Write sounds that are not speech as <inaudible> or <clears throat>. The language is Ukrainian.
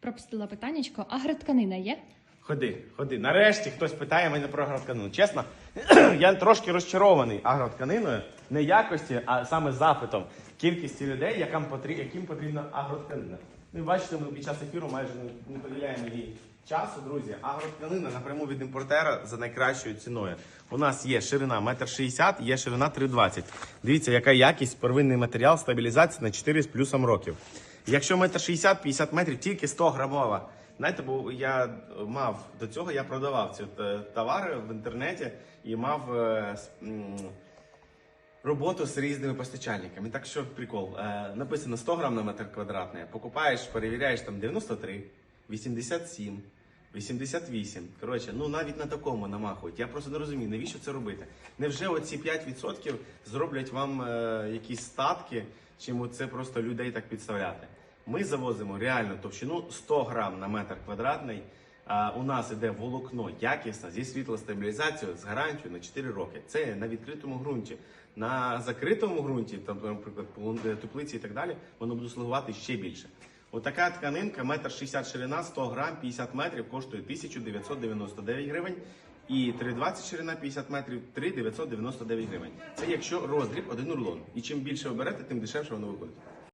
Пропустила питаннячко. Агротканина є? Ходи, ходи. Нарешті хтось питає мене про агротканину. Чесно, <clears throat> я трошки розчарований агротканиною, не якості, а саме запитом кількості людей, яким, потрі... яким потрібна агротканина. Ну, бачите, ми під час ефіру майже не, не поділяємо її часу, друзі. Агротканина напряму від імпортера за найкращою ціною. У нас є ширина 1,60 м, є ширина 3,20 Дивіться, яка якість, первинний матеріал, стабілізація на 4 з плюсом років. Якщо метр 60-50 метрів, тільки 100 грамова. Знаєте, бо я мав до цього, я продавав ці е, товари в інтернеті і мав е, роботу з різними постачальниками. Так що прикол, е, написано 100 грам на метр квадратний, покупаєш, перевіряєш там 93, 87, 88. Коротше, ну навіть на такому намахують. Я просто не розумію, навіщо це робити. Невже оці 5% зроблять вам е, якісь статки, чим це просто людей так підставляти? Ми завозимо реально товщину 100 грам на метр квадратний. А, у нас іде волокно якісне зі світлостабілізацією з гарантією на 4 роки. Це на відкритому ґрунті. На закритому ґрунті, там, наприклад, полон- теплиці і так далі, воно буде слугувати ще більше. Отака тканинка, метр 60 ширина, 100 грам, 50 метрів, коштує 1999 гривень. І 3,20 ширина 50 метрів 3,999 гривень. Це якщо роздріб один рулон. І чим більше оберете, берете, тим дешевше воно виходить.